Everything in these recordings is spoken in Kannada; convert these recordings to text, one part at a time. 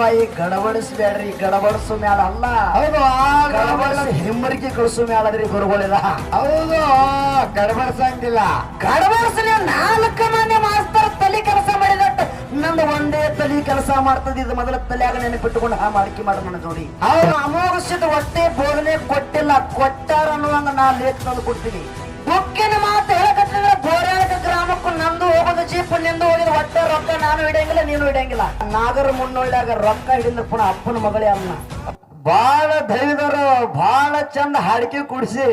ಬಾಯಿ ಗಡಬಡಿಸ್ಬೇಡ್ರಿ ಗಡಬಡಿಸು ಮ್ಯಾಲ ಅಲ್ಲ. ಹೌದು ಗಡಬಡಿಸಿ ಹಿಮ್ಮರಿಕೆ ಕಳಿಸು ಮ್ಯಾಲದ್ರಿ ಗುರುಗಳಿಲ್ಲ. ಹೌದು ಗಡಬಡಿಸಂಗಿಲ್ಲ ಗಡಬಡಿಸಲಿ ನಾಲ್ಕು ಮನೆ ಮಾಸ್ತರ್ ತಲೆ ಕೆಲಸ ಮಾಡಿದಟ್ಟು ನಂದು ಒಂದೇ ತಲೆ ಕೆಲಸ ಮಾಡ್ತದ. ಇದು ಮೊದಲ ತಲೆಯಾಗ ನೆನಪಿಟ್ಟುಕೊಂಡು ಹಾ ಮಾಡಿಕೆ ಮಾಡ ನನ್ನ ಜೋಡಿ. ಅವ್ರು ಅಮೋಘ ಹೊಟ್ಟೆ ಬೋಧನೆ ಕೊಟ್ಟಿಲ್ಲ ಕೊಟ್ಟಾರ ಅನ್ನುವಂಗ ನಾ ಲೇಖ ತಂದು ಕೊಡ್ತೀನಿ. ಬುಕ್ಕಿನ ರೊಕ್ಕ ನಾನು ಇಡಂಗಿಲ್ಲ. ನಾಗರ ಮುನ್ನೊಳ್ಳ್ಯಾಗ ರೊಕ್ಕ ಹಿಡಿದ ಪುನಃ ಅಪ್ಪನ ಮಗಳೇ ಅಮ್ಮ ಬಾಳ ದೈವರು ಬಹಳ ಚಂದ ಹಾಡಿಕೆ ಕುಡಿಸಿ.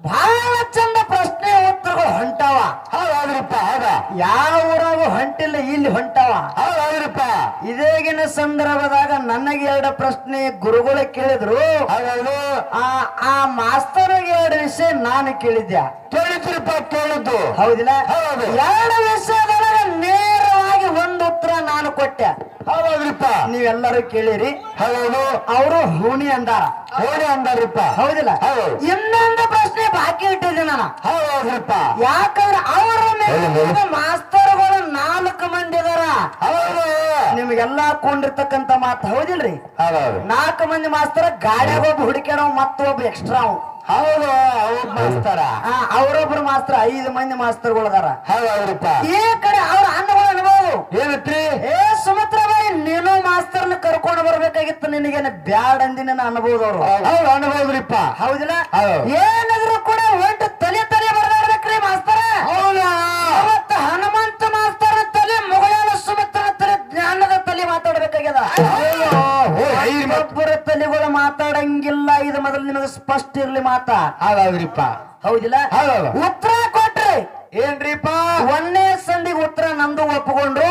ಬಹಳ ಚಂದ ಪ್ರಶ್ನೆ ಉತ್ತರಗಳು ಹೊಂಟಾವ. ಹೌದ್ರಿಪ್ಪ ಹೌದ. ಯಾವ ಊರಾಗೂ ಹೊಂಟಿಲ್ಲ ಇಲ್ಲಿ ಹೊಂಟಾವ. ಹೌದ್ರಿಪ್ಪ ಇದೇಗಿನ ಸಂದರ್ಭದಾಗ ನನಗೆ ಎರಡು ಪ್ರಶ್ನೆ ಗುರುಗಳು ಕೇಳಿದ್ರು. ಹೌದು ಆ ಆ ಮಾಸ್ತರ್ಗೆ ಎರಡು ವಿಷಯ ನಾನು ಕೇಳಿದ್ದೆ. ಕೇಳಿದ್ರಿಪ್ಪ ಕೇಳಿದ್ದು. ಹೌದಿಲ್ಲ? ಹೌದು. ಎರಡು ವಿಷಯದೊಳಗೆ ಕೊಟ್ಟೆ. ಹೌದ್ರಿಪ್ಪ ನೀವೆಲ್ಲರೂ ಕೇಳಿರಿ. ಹೌದು. ಅವರು ಹೂಣಿ ಅಂದಾರ. ಹೋಣಿ ಅಂದಾರಿಪ್ಪ. ಹೌದಿಲ್ಲ? ಇನ್ನೊಂದು ಪ್ರಶ್ನೆ ಬಾಕಿ ಇಟ್ಟಿದ್ದೆ ನಾನು. ಹೌದ್ರಿಪ್ಪ ಯಾಕಂದ್ರೆ ಅವರ ಮೇಲೆ ಮಾಸ್ತರ್ಗಳು ನಾಲ್ಕು ಮಂದಿ ಇದಾರ. ಹೌದು. ನಿಮ್ಗೆಲ್ಲಾ ಕೊಂಡಿರ್ತಕ್ಕಂತ ಮಾತು ಹೌದಿಲ್ರಿ? ಹೌದು. ನಾಲ್ಕು ಮಂದಿ ಮಾಸ್ತರ ಗಾಡಿಯಾಗ ಒಬ್ಬ ಹುಡುಕ್ಯಾರ ಮತ್ತೊಬ್ಬ ಎಕ್ಸ್ಟ್ರಾ ಹೌದು ಹೌದು. ಮಾಸ್ತರ ಅವರೊಬ್ರು ಮಾಸ್ತರ ಐದು ಮಂದಿ ಮಾಸ್ತರ್ಗಳು ಅದಾರ ಹೌದ್ರಿಪ್ಪ ಈ ಕಡೆ ಅವ್ರ ಅನ್ನಗಳು ಅನ್ಬೋದು. ಏನತ್ರಿ? ಏ ಸುಮಿತ್ರಾಬಾಯಿ ನೀನು ಮಾಸ್ತರ್ನ ಕರ್ಕೊಂಡು ಬರ್ಬೇಕಾಗಿತ್ತು ನಿನಗೇನು ಬ್ಯಾಡ್ ಅಂದಿನ ಅನ್ಬೋದು ಅವರು. ಹೌದು ಅನ್ಬೋದ್ರಿಪ್ಪ. ಹೌದಿಲ್ಲ? ಹೌದು. ಸ್ಪಷ್ಟ ಇರ್ಲಿ ಮಾತಾ ಹೌದ್ರಿಪ್ಪ ಹೌದಿಲ್ಲ? ಹೌದು. ಉತ್ತರ ಏನ್ರಿಪ್ಪ ಒಂದೇ ಸಂದಿಗೆ ಉತ್ತರ ನಂದು ಒಪ್ಪಿಕೊಂಡ್ರು.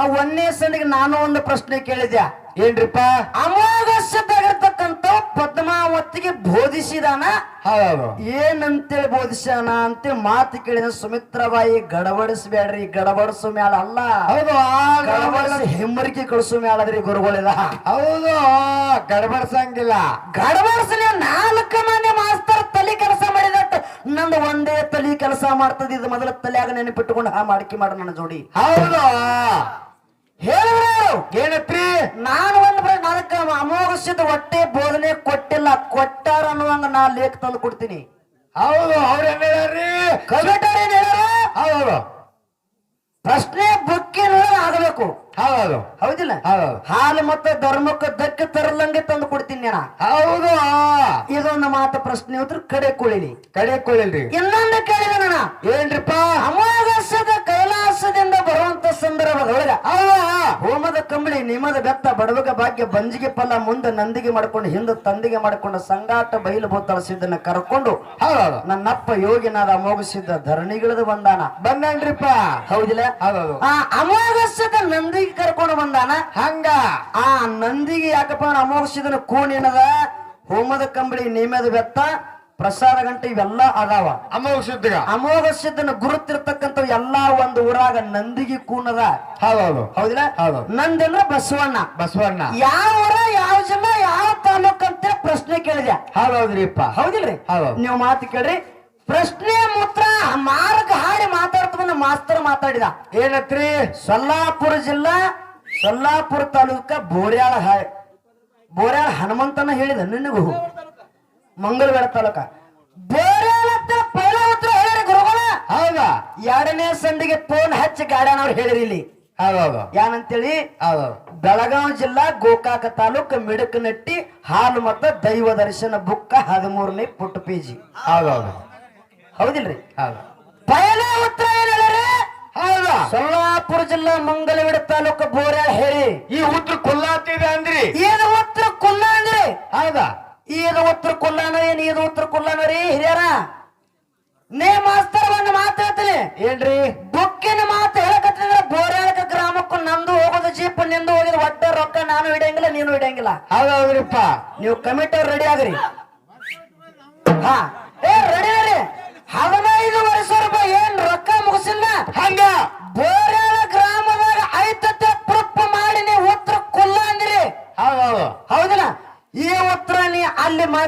ಆ ಒಂದೇ ಸಂದಿಗೆ ನಾನು ಒಂದು ಪ್ರಶ್ನೆ ಕೇಳಿದ್ದೆ ಏನ್ರಿಪ್ಪ ಅಮೋಘಸ್ಯದಾಗಿರ್ತಕ್ಕಂಥ ಪದ್ಮಾವತಿಗೆ ಬೋಧಿಸಿದಾನ? ಏನಂತೇಳಿ ಬೋಧಿಸ್ಯಾನ ಅಂತೇಳಿ ಮಾತು ಕೇಳಿದ ಸುಮಿತ್ರಬಾಯಿ ಗಡಬಡಿಸ್ಬೇಡ್ರಿ ಗಡಬಡಿಸು ಮ್ಯಾಲ ಅಲ್ಲ. ಹೌದು ಗಡಬಡಿಸಿ ಹೆಮ್ಮರಿಕೆ ಕಳಿಸು ಮ್ಯಾಲದ್ರಿ ಗುರುಗಳಿಲ್ಲ ಹೌದು ಗಡಬಡಿಸಂಗಿಲ್ಲ. ಗಡಬಡಿಸಲಿ ನಾಲ್ಕು ಮನೆ ಮಾಸ್ತರ್ ತಲೆ ಕೆಲಸ ಮಾಡಿದಟ್ಟು ನಂದು ಒಂದೇ ತಲಿ ಕೆಲಸ ಮಾಡ್ತದ ಇದು ಮೊದಲ ತಲೆಯಾಗ ನೆನಪಿಟ್ಟುಕೊಂಡು ಹಾ ಮಾಡಿಕೆ ಮಾಡ ನನ್ನ ಜೋಡಿ. ಹೌದು. ಹೇಳು ಏನತ್ರಿ? ನಾನು ಒಂದು ಪ್ರಶ್ನೆ ನನಗೆ ಅಮೋಘಸಿದ ಹೊಟ್ಟೆ ಬೋಧನೆ ಕೊಟ್ಟಿಲ್ಲ ಕೊಟ್ಟಾರ ಅನ್ನುವಂಗ ನಾ ಲೇಖ ತಂದು ಕೊಡ್ತೀನಿ. ಹೌದು ಅವ್ರೇನ್ ಹೇಳ್ಯಾರ್ರಿ? ಕವಿಟರ್ ಏನ್ ಹೇಳ್ಯಾರ? ಹೌದು. ಪ್ರಶ್ನೆ ಬುಕ್ಕಿನ ಆಗಬೇಕು ಹೌದು. ಹೌದಿಲ್ಲ? ಹೌದು. ಹಾಲು ಮತ್ತೆ ಧರ್ಮಕ್ಕೆ ಧಕ್ಕೆ ತರಲಂಗೆ ತಂದು ಕೊಡ್ತೀನಿ ನಾನು ಹೌದು. ಇದೊಂದು ಮಾತು ಪ್ರಶ್ನೆ ಉತ್ತರ ಕಡೆ ಕುಳಿಲಿ. ಕಡೆ ಕೊಳಿಲ್ರಿ. ಇನ್ನೊಂದು ಕೇಳಿದ ನಾನು. ಏನ್ರಿಪ್ಪ? ಅಮಾವಾಸ್ಯದ ಕೈಲಾಸದಿಂದ ಬರುವಂತ ಸಂದರ್ಭದೊಳಗ ಅಲ್ಲ. ಹೋಮದ ಕಂಬಳಿ ನಿಮದ ಬೆತ್ತ ಬಡವಗ ಭಾಗ್ಯ ಬಂಜಿಗೆ ಫಲ ಮುಂದೆ ನಂದಿಗೆ ಮಾಡ್ಕೊಂಡು ಹಿಂದೆ ತಂದಿಗೆ ಮಾಡ್ಕೊಂಡು ಸಂಗಾಟ ಬಯಲು ಭೂತಳ ಸಿದ್ದನ ಕರ್ಕೊಂಡು ಹೌದು ನನ್ನಪ್ಪ ಯೋಗಿನಾದ ಅಮೋಘಸಿದ್ದ ಧರಣಿಗಿಳಿದು ಬಂದಾನ. ಬಂದನ್ರಿಪ್ಪ. ಹೌದಿಲ್ಲ? ಹೌದು ಆ ಅಮೋಘಸ್ಯದ ನಂದಿಗೆ ಕರ್ಕೊಂಡು ಬಂದಾನ? ಹಂಗ. ಆ ನಂದಿಗೆ ಯಾಕಪ್ಪ ಅಮೋಘಸಿದನ ಏನದ? ಹೋಮದ ಕಂಬಳಿ ನೇಮದ ಬೆತ್ತ ಪ್ರಸಾದ ಗಂಟೆ ಇವೆಲ್ಲ ಅದಾವ. ಅಮ್ಮ ಶುದ್ಧಗ. ಅಮೋಘ ಸಿದ್ಧನ ಗುರುತಿರ್ತಕ್ಕಂಥ ಎಲ್ಲಾ ಒಂದು ಊರಾಗ ನಂದಿಗೆ ಕೂನದ. ಹೌದು ಹೌದಿಲ್ಲ? ಹೌದು. ನಂದಿ ಅಂದ್ರೆ ಬಸವಣ್ಣ. ಬಸವಣ್ಣ. ಯಾವ ಊರ ಯಾವ ಜಿಲ್ಲಾ ಯಾವ ತಾಲೂಕ್ ಅಂತ ಪ್ರಶ್ನೆ ಕೇಳಿದೆ. ಹೌದೌದ್ರಿಪ್ಪ. ಹೌದಿಲ್ರಿ? ಹೌದು. ನೀವು ಮಾತು ಕೇಳ್ರಿ. ಪ್ರಶ್ನೆ ಮೂತ್ರ ಮಾರ್ಗ ಹಾಡಿ ಮಾತಾಡ್ತಾ ಬಂದ ಮಾಸ್ತರ್ ಮಾತಾಡಿದ. ಏನತ್ರಿ? ಸೊಲ್ಲಾಪುರ ಜಿಲ್ಲಾ ಸೊಲ್ಲಾಪುರ ತಾಲೂಕ ಬೋರ್ಯಾಳ ಬೋರ್ಯಾಳ ಹನುಮಂತನ ಹೇಳಿದ ನಿನಗೂ. ಮಂಗಳವೇಳ ತಾಲೂಕ. ಹೌದಾ. ಎರಡನೇ ಸಂದಿಗೆ ಫೋನ್ ಹಚ್ಚಿ ಗಾಡ್ಯಾನವ್ರು ಹೇಳಿರಿ ಇಲ್ಲಿ. ಹೌದು ಬೆಳಗಾವಿ ಜಿಲ್ಲಾ ಗೋಕಾಕ ತಾಲೂಕ್ ಮಿಡಕನಟ್ಟಿ ಹಾಲು ಮತ್ತ ದೈವ ದರ್ಶನ ಬುಕ್ಕ ಹದಿಮೂರನೇ ಪುಟ್ಟ ಪೇಜಿ ಹೌದೌದು ಹೌದಿಲ್ರಿ? ಹೌದು. ಪೈಲ ಉತ್ತರ ಹೌದಾ. ಸೊಲ್ಲಾಪುರ ಜಿಲ್ಲಾ ಮಂಗಲವಿಡ ತಾಲೂಕು ಬೋರ್ಯಾಳ ಹೇಳಿ. ಈ ಉತ್ತರ ಕುಲ್ಲಾತಿದೆ ಅಂದ್ರಿ. ಏನು ಉತ್ತರ ಕುಲ್ಲ ಅಂದ್ರಿ ಹೌದಾ. ಇದು ಉತ್ತರ ಕುಲ್ಲಾನ ಏನ್ ಈಗ ಉತ್ತರ ಕುಲ್ಲಾನ ರೀ ಹಿರಿಯರ? ನೇ ಮಾಸ್ತರ್ ಒಂದು ಮಾತು ಹೇಳ್ತೀನಿ. ಏನ್ರಿ? ಬುಕ್ಕಿನ ಮಾತು ಹೇಳಕತ್ತಿದ್ರೆ ಬೋರ್ಯಾಳಕ ಗ್ರಾಮಕ್ಕೂ ನಂದು ಹೋಗೋದು ಜೀಪ್ ನಿಂದು ಹೋಗಿದ್ ಒಟ್ಟೆ ರೊಕ್ಕ ನಾನು ಹಿಡಿಯಂಗಿಲ್ಲ ನೀನು ಹಿಡಿಯಂಗಿಲ್ಲ. ಹೌದೌದ್ರಿಪ್ಪ. ನೀವು ಕಮಿಟಿ ರೆಡಿ ಆಗ್ರಿ. ಹಾ. ಏ ರೆಡಿ ಆಗ್ರಿ ಹದಿನೈದು ವರ್ಷ ರೂಪಾಯಿ ಏನ್ ರೊಕ್ಕ ಮುಗಿಸಿಲ್ಲ? ಹಂಗ? ಬೋರ್ಯಾಳ ಗ್ರಾಮದಾಗ ಐತತೆ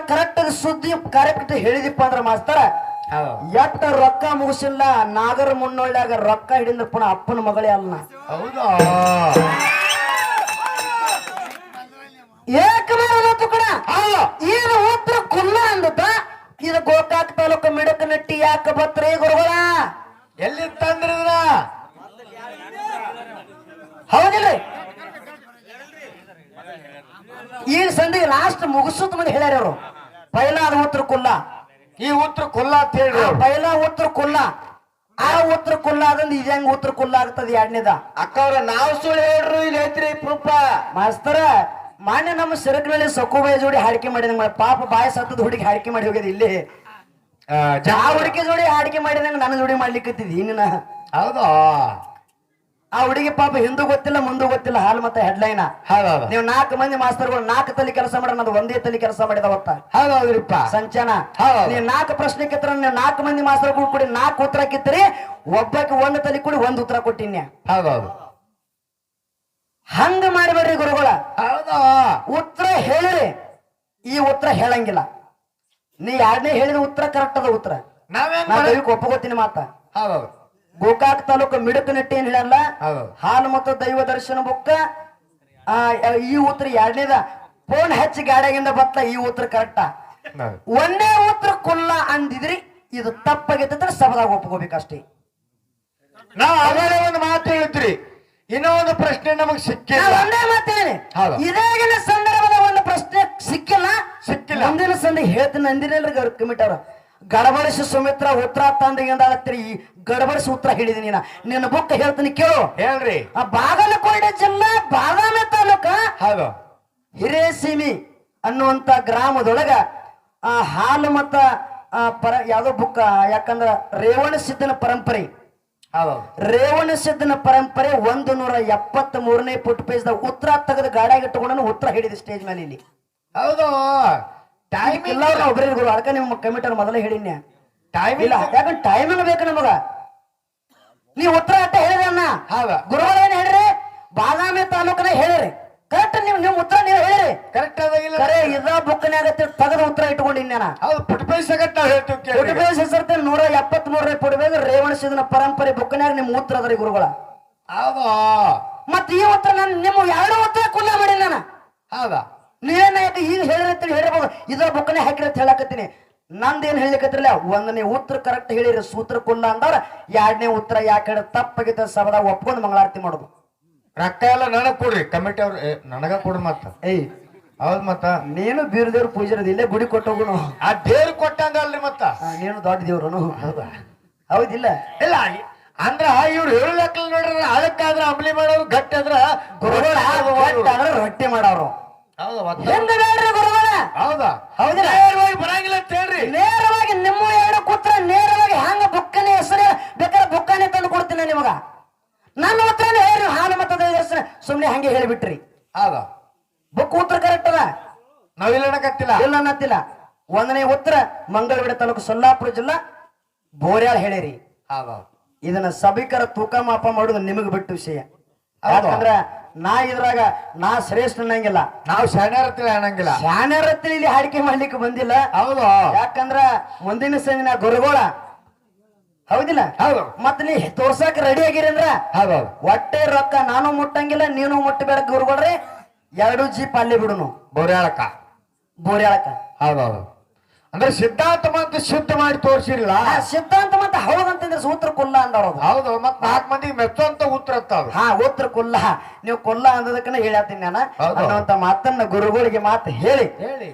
ಕರೆಕ್ಟ್ ಸುದ್ದಿ ಕರೆಕ್ಟ್ ಹೇಳಿದಿಪ್ಪ ಅಂದ್ರ ಮಾಸ್ತರ ಎಟ್ಟ ರೊಕ್ಕ ಮುಗಿಸಿಲ್ಲ ನಾಗರ ಮುನ್ನೊಳ್ಳ್ಯಾಗ ರೊಕ್ಕ ಹಿಡಿದ್ರ ಪುನ ಅಪ್ಪನ ಮಗಳೇ ಅಲ್ಲ ಹೌದಾ? ಏನು ಉತ್ತರ ಕುಲ್ಲ ಅಂದ ಇದು ಗೋಕಾಕ್ ತಾಲೂಕು ಮಿಡಕ ನಟ್ಟಿ ಯಾಕ ಬತ್ರಿ ಗುರುಗಳ? ಮಂದಿ ಹೇಳ್ಯಾರ ಅವರು ಪೈಲ ಅದು ಉತ್ತರ ಕುಲ್ಲ. ಈ ಉತ್ತರ ಕುಲ್ಲ ಅಂತ ಹೇಳಿ ಪೈಲಾ ಉತ್ತರ ಕುಲ್ಲ. ಆ ಉತ್ತರ ಕುಲ್ಲ ಅದಂದ್ ಇದು ಹೆಂಗ್ ಉತ್ತರ ಕುಲ್ಲ ಆಗ್ತದ ಎರಡನೇದ? ಅಕ್ಕವ್ರ ನಾವು ಸುಳ್ಳು ಹೇಳ್ರು ಇಲ್ಲಿ ಐತ್ರಿ ಪ್ರೂಪ. ಮಾಸ್ತರ ಮಾನ್ಯ ನಮ್ಮ ಸಿರಕ್ನಲ್ಲಿ ಸಕುಬಾಯಿ ಜೋಡಿ ಹಾಡಿಕೆ ಮಾಡಿದಂಗ ಪಾಪ ಬಾಯ ಸತ್ತದ ಹುಡುಗಿ ಹಾಡಿಕೆ ಮಾಡಿ ಹೋಗ್ಯದ ಇಲ್ಲಿ. ಆ ಹುಡುಗಿ ಜೋಡಿ ಹಾಡಿಕೆ ಮಾಡಿದಂಗ ನನ್ನ ಜೋಡಿ ಮಾಡ್ಲಿಕ್ಕೆ ಇನ್ನ ಹೌದು? ಆ ಹುಡುಗಿ ಪಾಪ ಹಿಂದೂ ಗೊತ್ತಿಲ್ಲ ಮುಂದೂ ಗೊತ್ತಿಲ್ಲ ಹಾಲು ಮತ್ತೆ ಹೆಡ್ಲೈನ್ ಹೌದೌದು ನೀವು ನಾಲ್ಕು ಮಂದಿ ಮಾಸ್ತರ್ಗಳು ನಾಲ್ಕು ತಲೆ ಕೆಲಸ ಮಾಡಿ ನಾನು ಒಂದೇ ತಲೆ ಕೆಲಸ ಮಾಡಿದ ಹೊತ್ತ ಹೌದೌದ್ರಿಪ್ಪ ಸಂಚನ. ನೀವು ನಾಲ್ಕು ಪ್ರಶ್ನೆ ಕಿತ್ತರ ನೀವು ನಾಲ್ಕು ಮಂದಿ ಮಾಸ್ತರ್ಗಳು ಕೂಡಿ ನಾಲ್ಕು ಉತ್ತರ ಕಿತ್ತರಿ ಒಬ್ಬಕ್ಕೆ ಒಂದು ತಲೆ ಕೂಡಿ ಒಂದು ಉತ್ತರ ಕೊಟ್ಟಿನ್ಯ ಹೌದೌದು ಹಂಗ ಮಾಡಿಬೇಡ್ರಿ ಗುರುಗಳ. ಹೌದು? ಉತ್ತರ ಹೇಳಿರಿ. ಈ ಉತ್ತರ ಹೇಳಂಗಿಲ್ಲ. ನೀ ಎರಡನೇ ಹೇಳಿದ ಉತ್ತರ ಕರೆಕ್ಟ್ ಅದ ಉತ್ತರ. ನಾವೇನ್ ಒಪ್ಪಗೋತೀನಿ ಮಾತಾ. ಹೌದೌದು ಗೋಕಾಕ್ ತಾಲೂಕು ಮಿಡಕನಟ್ಟಿ ಏನ್ ಹೇಳಲ್ಲ. ಹಾಲು ಮತ್ತು ದೈವ ದರ್ಶನ ಬುಕ್ಕ ಆ, ಈ ಉತ್ತರ ಎರಡನೇದ ಫೋನ್ ಹಚ್ಚಿ ಗಾಡಿಯಾಗಿಂದ ಬತ್ತ ಈ ಉತ್ತರ ಕರೆಕ್ಟ ಒಂದೇ ಉತ್ತರ ಕುಲ್ಲ ಅಂದಿದ್ರಿ ಇದು ತಪ್ಪಾಗೈತೆ ಸಭದಾಗ ಒಪ್ಕೋಬೇಕಷ್ಟೇ. ನಾವ್ ಆಮೇಲೆ ಒಂದು ಮಾತು ಹೇಳ್ತೀರಿ ಇನ್ನೊಂದು ಒಂದು ಪ್ರಶ್ನೆ ನಮಗ್ ಸಿಕ್ಕಿಲ್ಲ. ಒಂದೇ ಮಾತೇನೆ. ಇದಾಗಿನ ಸಂದರ್ಭದ ಒಂದು ಪ್ರಶ್ನೆ ಸಿಕ್ಕಿಲ್ಲ. ಸಿಕ್ಕಿಲ್ಲ. ಮುಂದಿನ ಸಂದ ಹೇಳ್ತೀನಿ ಅಂದಿರಲ್ರಿ ಕಮಿಟಿ ಅವ್ರ. ಗಡಬಡಿಸಿ ಸುಮಿತ್ರ ಉತ್ತರ ತಂದೆಯಿಂದ ಈ ಗಡಬಡಿಸಿ ಉತ್ತರ ಹೇಳಿದೆ ನೀನ. ನಿನ್ನ ಬುಕ್ ಹೇಳ್ತೀನಿ ಕೇಳು. ಹೇಳ್ರಿ. ಆ ಬಾಗಲಕೋಟೆ ಜಿಲ್ಲಾ ಬಾದಾಮಿ ತಾಲೂಕ ಹೌದು. ಹಿರೇಸೀಮಿ ಅನ್ನುವಂತ ಗ್ರಾಮದೊಳಗ ಆ ಹಾಲು ಮತ್ತ ಆ ಪರ ಯಾವ್ದೋ ಬುಕ್ ಯಾಕಂದ್ರ ರೇವಣ ಸಿದ್ಧನ ಪರಂಪರೆ. ಹೌದು. ರೇವಣ ಸಿದ್ಧನ ಪರಂಪರೆ ಒಂದು ನೂರ ಎಪ್ಪತ್ತ್ ಮೂರನೇ ಫುಟ್ ಪೇಜ್ ಉತ್ತರ ತೆಗೆದು ಗಾಡಿಯಾಗಿ ಇಟ್ಟುಕೊಂಡು ಉತ್ತರ ಹಿಡಿದ ಸ್ಟೇಜ್ ಮೇಲೆ ಇಲ್ಲಿ ಹೌದು. ಟೈಮ್ ಇಲ್ಲ. ಒಬ್ಬರೇ ಗುರು ಅದಕ್ಕೆ ನಿಮ್ಮ ಕಮಿಟರ್ ಮೊದಲೇ ಹೇಳಿನ್ಯ ಟೈಮ್ ಇಲ್ಲ ಯಾಕಂದ್ರೆ ಟೈಮಿಂಗ್ ಬೇಕು ನಮಗ. ನೀವು ಉತ್ತರ ಅಂತ ಹೇಳಿರಿ ಅಣ್ಣ. ಹೌದ. ಗುರುಗಳೇನ್ ಹೇಳ್ರಿ? ಬಾದಾಮಿ ತಾಲೂಕನ ಹೇಳಿರಿ. ಕರೆಕ್ಟ್ ನೀವು ನಿಮ್ ಉತ್ತರ ನೀವು ಹೇಳಿರಿ. ಕರೆಕ್ಟ್ ಅದಾಗಿಲ್ಲ ಕರೆ ಇದ ಬುಕ್ನ್ಯಾಗ ತೆಗೆದ ಉತ್ತರ ಇಟ್ಕೊಂಡಿನ್ಯಾನ ಹೌದು ಪುಟ್ ಪೈಸಗಟ್ ಹೇಳ್ತೋಕೆ ಹೇಳ್ತೀವಿ ಹೆಸರ್ತೆ ನೂರ ಎಪ್ಪತ್ ಮೂರನೇ ಪುಟಬೇಗ ರೇವಣ ಸಿದನ ಪರಂಪರೆ ಬುಕ್ನ್ಯಾಗ ನಿಮ್ ಉತ್ತರ ಅದರಿ ಗುರುಗಳ. ಹೌದು? ಮತ್ ಈ ಉತ್ತರ ನಾನು ನಿಮ್ಮ ಎರಡು ಉತ್ತರ ಕುಲ್ಲ ಮಾಡಿ ನಾನು ಹೌದಾ? ನೀವೇನ ಯಾಕೆ ಈಗ ಹೇಳಿರ್ತೀರಿ ಹೇಳಿರ್ಬೋದು. ಇದ್ರ ಬುಕ್ಕನೆ ಹಾಕಿರತ್ ಹೇಳಕತ್ತೀನಿ. ನಂದೇನ್ ಹೇಳಿಕತ್ತಿರಲ್ಲ ಒಂದನೇ ಉತ್ತರ ಕರೆಕ್ಟ್ ಹೇಳಿರಿ. ಸೂತ್ರ ಕುಂಡ ಅಂದವ್ರ ಎರಡನೇ ಉತ್ತರ ಯಾಕೆ ಹೇಳ ತಪ್ಪಾಗಿತ್ತ ಸಬದಾಗ ಒಪ್ಕೊಂಡು ಮಂಗಳಾರತಿ ಮಾಡೋದು. ರೊಕ್ಕ ಎಲ್ಲ ನನಗ್ ಕೊಡ್ರಿ. ಕಮಿಟಿ ಅವ್ರ ನನಗ ಕೊಡ್ರಿ ಮತ್ತ. ಏಯ್. ಹೌದ್ ಮತ್ತ? ನೀನು ಬೀರ್ ದೇವ್ರ ಪೂಜಾರದ ಇಲ್ಲೇ ಗುಡಿ ಕೊಟ್ಟೋಗುನು ಆ ದೇವ್ರ ಕೊಟ್ಟಂಗಲ್ರಿ ಮತ್ತ. ನೀನು ದೊಡ್ಡ ದೇವ್ರನು. ಹೌದಾ? ಹೌದಿಲ್ಲ. ಇಲ್ಲ ಅಂದ್ರ ಇವ್ರು ಹೇಳಕ್ಲ ನೋಡ್ರಿ ಅದಕ್ಕಾದ್ರ ಅಂಬ್ಲಿ ಮಾಡೋರು ಗಟ್ಟಿ ಅಂದ್ರ ರೊಟ್ಟಿ ಮಾಡವ್ರು ಹೌದು? ನೇರವಾಗಿ ಬರಂಗಿಲ್ಲ ಅಂತ ಹೇಳ್ರಿ. ನೇರವಾಗಿ ನಿಮ್ಮ ಎರಡು ಕೂತ್ರ ನೇರವಾಗಿ ಹಂಗ ಬುಕ್ಕನೆ ಹೆಸರು ಬೇಕಾದ್ರೆ ಬುಕ್ಕನೆ ತಂದು ಕೊಡ್ತೀನಿ ನಿಮಗ. ನನ್ನ ಉತ್ತರನೇ ಹೇಳಿ ಹಾಲು ಮತದ ಹೆಸರು? ಸುಮ್ಮನೆ ಹಂಗೆ ಹೇಳಿಬಿಟ್ರಿ. ಹೌದಾ? ಬುಕ್ ಉತ್ತರ ಕರೆಕ್ಟ್ ಅದ? ನಾವಿಲ್ಲ ಇಲ್ಲ ಅನ್ನತ್ತಿಲ್ಲ ಒಂದನೇ ಉತ್ತರ ಮಂಗಳೂರು ತಾಲೂಕು ಸೊಲ್ಲಾಪುರ ಜಿಲ್ಲಾ ಬೋರ್ಯಾಳ್ ಹೇಳಿರಿ. ಹೌದಾ ಇದನ್ನ ಸಭಿಕರ ತೂಕ ಮಾಪ ಮಾಡೋದು ನಿಮಗ್ ಬಿಟ್ಟು ವಿಷಯ. ಯಾಕಂದ್ರ ನಾ ಇದ್ರಾಗ ನಾ ಶ್ರೇಷ್ಠ ಅನ್ನಂಗಿಲ್ಲ. ನಾವು ಶಾಣ್ಯರತ್ತಿಲ್ಲ ಅನ್ನಂಗಿಲ್ಲ. ಶಾನ್ಯರತ್ನ ಇಲ್ಲಿ ಹಾಡಿಕೆ ಮಾಡ್ಲಿಕ್ಕೆ ಬಂದಿಲ್ಲ. ಹೌದು. ಯಾಕಂದ್ರ ಮುಂದಿನ ಸಂದಿನ ಗುರುಗೋಳ ಹೌದಿಲ್ಲ? ಹೌದು. ಮತ್ ನೀ ತೋರ್ಸಕ್ ರೆಡಿ ಆಗಿರಿ ಅಂದ್ರ ಹೌದು ಒಟ್ಟೆ ರೊಕ್ಕ ನಾನು ಮುಟ್ಟಂಗಿಲ್ಲ ನೀನು ಮುಟ್ಟಬೇಡ ಗುರುಗಳ್ರಿ. ಎರಡು ಜೀಪ್ ಅಲ್ಲಿ ಬಿಡುನು. ಬೋರ್ಯಾಳಕ ಬೋರ್ಯಾಳಕ ಹೌದೌದು ಅಂದ್ರೆ ಸಿದ್ಧಾಂತ ಮಂತ್ ಸಿದ್ಧ ಮಾಡಿ ತೋರಿಸಿಲ್ಲ ಆ ಸಿದ್ಧಾಂತ ಮತ್ತ ಹೌದಂತಂದ್ರೆ ಸೂತ್ರ ಕುಲ್ಲ ಅಂದವ್ರು ಹೌದು ಮತ್ ನಾಲ್ಕು ಮಂದಿ ಮೆಚ್ಚುವಂತ ಉತ್ತರ ಅಂತ ಹಾ ಉತ್ತರ ಕುಲ್ಲ. ನೀವು ಕೊಲ್ಲ ಅಂದದಕ್ಕನ ಹೇಳತ್ತೀನಿ ನಾನು. ಅನ್ನುವಂತ ಮಾತನ್ನ ಗುರುಗಳಿಗೆ ಮಾತು ಹೇಳಿ. ಹೇಳಿ.